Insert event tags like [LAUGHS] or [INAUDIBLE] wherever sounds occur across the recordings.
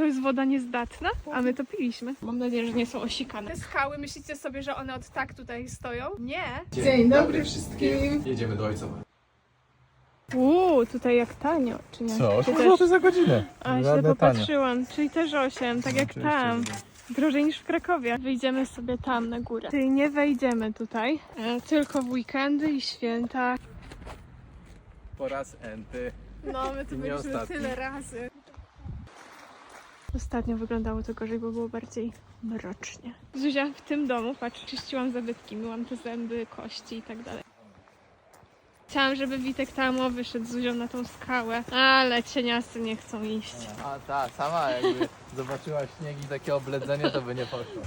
To jest woda niezdatna, a my to piliśmy. Mam nadzieję, że nie są osikane. Te skały, myślicie sobie, że one od tak tutaj stoją? Nie. Dzień dobry wszystkim. Jedziemy do ojca. Uuu, tutaj jak tanio, czy nie? Co? Czy 8 zł za godzinę. A, źle Ładne, popatrzyłam. Czyli też 8, tak jak Oczywiście, tam. że Drożej niż w Krakowie. Wyjdziemy sobie tam na górę. Czyli nie wejdziemy tutaj, e, tylko w weekendy i święta. Po raz enty. No, my tu nie byliśmy ostatni. tyle razy. Ostatnio wyglądało to gorzej, bo było bardziej mrocznie. Zuzia, w tym domu, patrz, czyściłam zabytki, myłam te zęby, kości i tak dalej. Chciałam, żeby Witek tam wyszedł z Zuzią na tą skałę, ale cieniasy nie chcą iść. A ta, sama jakby zobaczyła śnieg i takie obledzenie, to by nie poszło.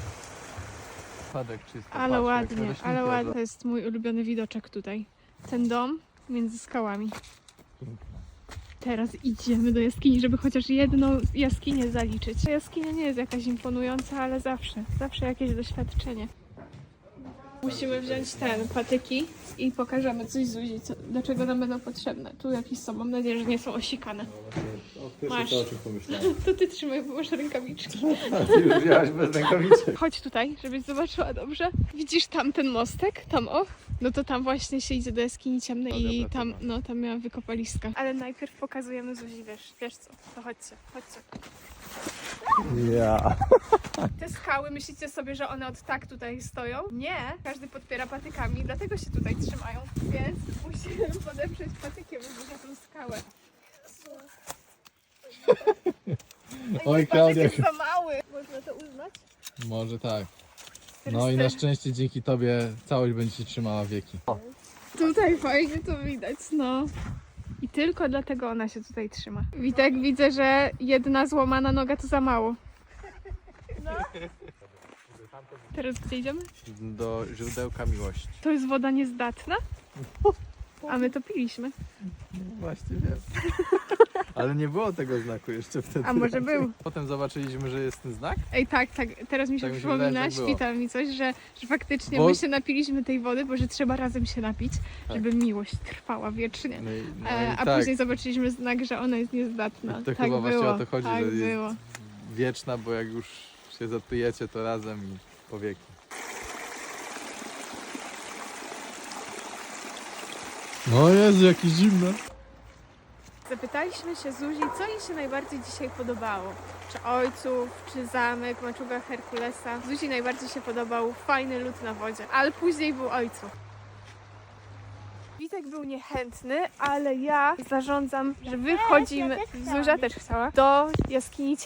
Padek czysty. Ale patrz, ładnie, ale ładnie. To jest mój ulubiony widoczek tutaj. Ten dom między skałami. Teraz idziemy do jaskini, żeby chociaż jedną jaskinię zaliczyć. Jaskinia nie jest jakaś imponująca, ale zawsze, zawsze jakieś doświadczenie. Musimy wziąć ten, patyki i pokażemy coś Zuzi, co, do czego nam będą potrzebne. Tu jakieś są, mam nadzieję, że nie są osikane. Masz. To o czym pomyślałem. [LAUGHS] To ty trzymaj, bo masz rękawiczki. [LAUGHS] Ty już wzięłaś bez rękawicy. Chodź tutaj, żebyś zobaczyła dobrze. Widzisz tam ten mostek? Tam o? No to tam właśnie się idzie do jaskini ciemnej No i tam, to no tam miałam wykopaliska. Ale najpierw pokazujemy Zuzi, wiesz, wiesz co? To chodźcie, chodźcie. Ja. [LAUGHS] Te skały, myślicie sobie, że one od tak tutaj stoją? Nie, każdy podpiera patykami, dlatego się tutaj trzymają. Więc musimy [LAUGHS] podeprzeć patykiem na tą skałę. [LAUGHS] Oj, Klaudia. jest za mały. Można to uznać? Może tak. No i na szczęście dzięki tobie całość będzie się trzymała wieki. Tutaj fajnie to widać, no. I tylko dlatego ona się tutaj trzyma. Witek, widzę, że jedna złamana noga to za mało. Teraz gdzie idziemy? Do źródełka miłości. To jest woda niezdatna? A my to piliśmy. Właśnie wiem. [LAUGHS] Ale nie było tego znaku jeszcze wtedy. A może był? Potem zobaczyliśmy, że jest ten znak. Ej, tak, tak, teraz mi się Tak mi się przypomina, wydaje, było. świta mi coś, że, że faktycznie Bo- my się napiliśmy tej wody, bo że trzeba razem się napić, Tak. żeby miłość trwała wiecznie. No i, no E, i a tak, później zobaczyliśmy znak, że ona jest niezdatna. to tak chyba właśnie było. o to chodzi, tak że jest było. wieczna, bo jak już się zatujecie, to razem i po wieki. No Jezu, jakie zimne. Zapytaliśmy się Zuzi, co jej się najbardziej dzisiaj podobało. Czy ojców, czy zamek, maczuga Herkulesa. Zuzi najbardziej się podobał fajny lód na wodzie, ale później był ojców. Witek był niechętny, ale ja zarządzam, że wychodzimy, chciałam Zuzia też chciała, do jaskini